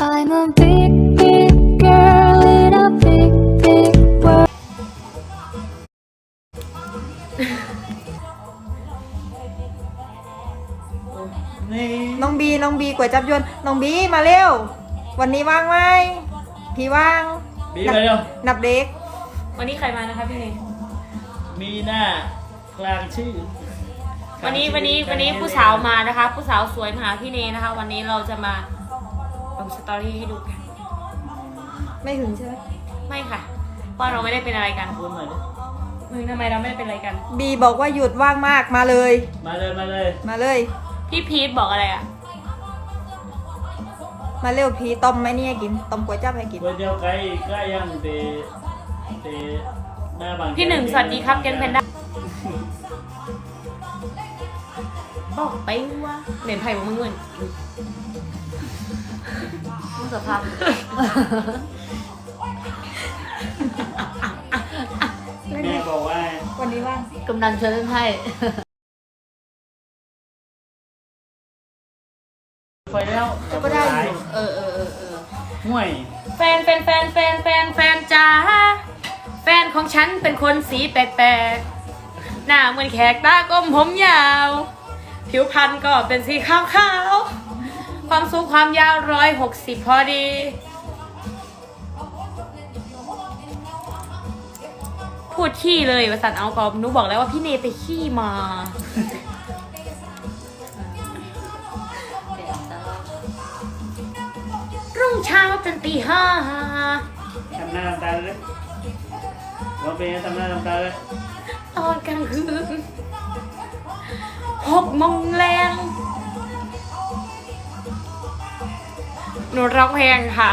I'm a big, big girl in a big, big world. นี่น้องบีน้องบีก๋วยจับยวนน้องบีมาเร็ว วันนี้ว่างไหมพี่ว่างบีมาเร็วนับเด็ก วันนี้ใครมานะคะพี่เนยมีหน้ากลางชื่อวันนี้วันนี้วันนี้ผู้สาวมานะคะ ผู้สาวสวยมาหาพี่เนยนะคะ วันนี้เราจะมา ลงสตอรี่ให้ดูกัน ไม่หึงใช่ไหมไม่ค่ะเพราะเราไม่ได้เป็นอะไรกันพูดหน่อยดิมึงทำไมเราไม่ได้เป็นอะไรกัน บีบอกว่าหยุดว่างมากมาเลย มาเลยมาเลยมาเลย พี่พีทบอกอะไรอะ มาเร็วพี่ต้มไหมเนี่ยกินต้มก๋วยจับให้กินก๋วยเตี๋ยวไก่ไก่ย่างเตเตหน้าบางพี่หนึ่งสวัสดีครับเกนเพนด้าบอกไปว่าเหรียญไผ่ของมึงเงิน มึงสภาพแม่บอกว่า วันนี้ว่างกำนันชวนเล่นไพ่ไฟแล้วก็ได้อยู่เออเออเออเออห่วย แฟนแฟนแฟนแฟนแฟนแฟนจ้าแฟนของฉันเป็นคนสีแปลกๆ หน้าเหมือนแขกตากลมผมยาว ผิวพรรณก็เป็นสีขาวขาวๆ ความสูงความยาวร้อยหกสิบพอดี พูดขี้เลยประสันเอากอบหนูบอกแล้วว่าพี่เนไปขี้มา รุ่งเช้าจนตีห้าทำหน้าทำตาเลยร้องเพลงให้ทำหน้าทำตาเลยตอนกลางคืนหกโมงแรง หนูร้องเพลงค่ะ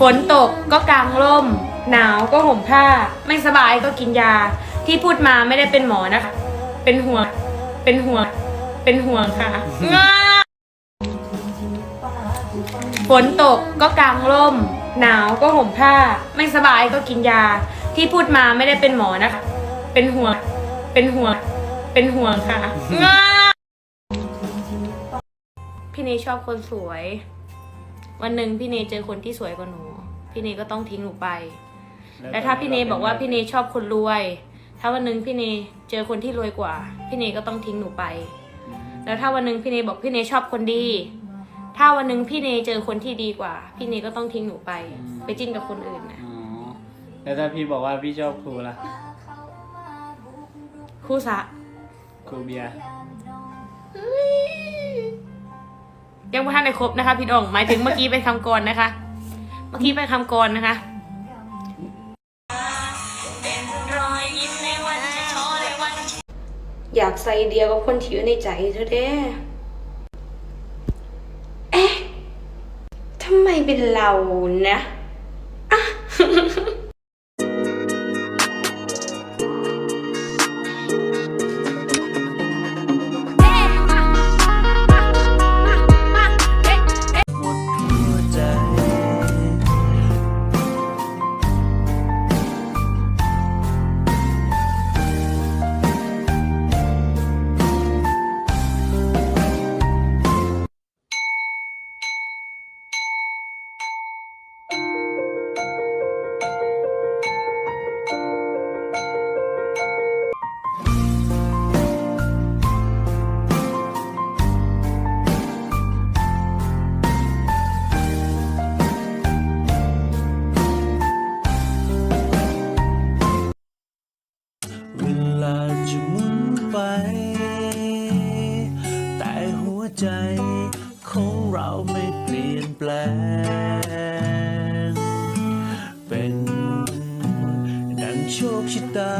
ฝนตกก็กางร่ม หนาวก็ห่มผ้า ไม่สบายก็กินยา ที่พูดมาไม่ได้เป็นหมอนะคะ เป็นห่วง เป็นห่วง เป็นห่วงค่ะ ฝนตกก็กางร่ม หนาวก็ห่มผ้า ไม่สบายก็กินยา ที่พูดมาไม่ได้เป็นหมอนะคะ เป็นห่วง เป็นห่วง เป็นห่วงค่ะ พี่เนยชอบคนสวย วันหนึ่งพี่เนยเจอคนที่สวยกว่าหนู พี่เนยก็ต้องทิ้งหนูไป และถ้าพี่เนยบอกว่าพี่เนยชอบคนรวย ถ้าวันหนึ่งพี่เนยเจอคนที่รวยกว่า พี่เนยก็ต้องทิ้งหนูไป แล้วถ้าวันหนึ่งพี่เนยบอกพี่เนยชอบคนดี ถ้าวันหนึ่งพี่เนยเจอคนที่ดีกว่า พี่เนยก็ต้องทิ้งหนูไป ไปจิ้นกับคนอื่นนะ แล้วถ้าพี่บอกว่าพี่ชอบครูล่ะ คู่ซะครูเบียร์ยังไม่ทันได้ครบนะคะพี่ดองหมายถึงเมื่อกี้เป็นคำกรนะคะ เมื่อกี้เป็นคำกรนะคะ อยากใส่เดียวกับคนที่อยู่ในใจเธอเด้เอ๊ะทำไมเป็นเรานะอะ ใจของเราไม่เปลี่ยนแปลง เป็นดังโชคชะตา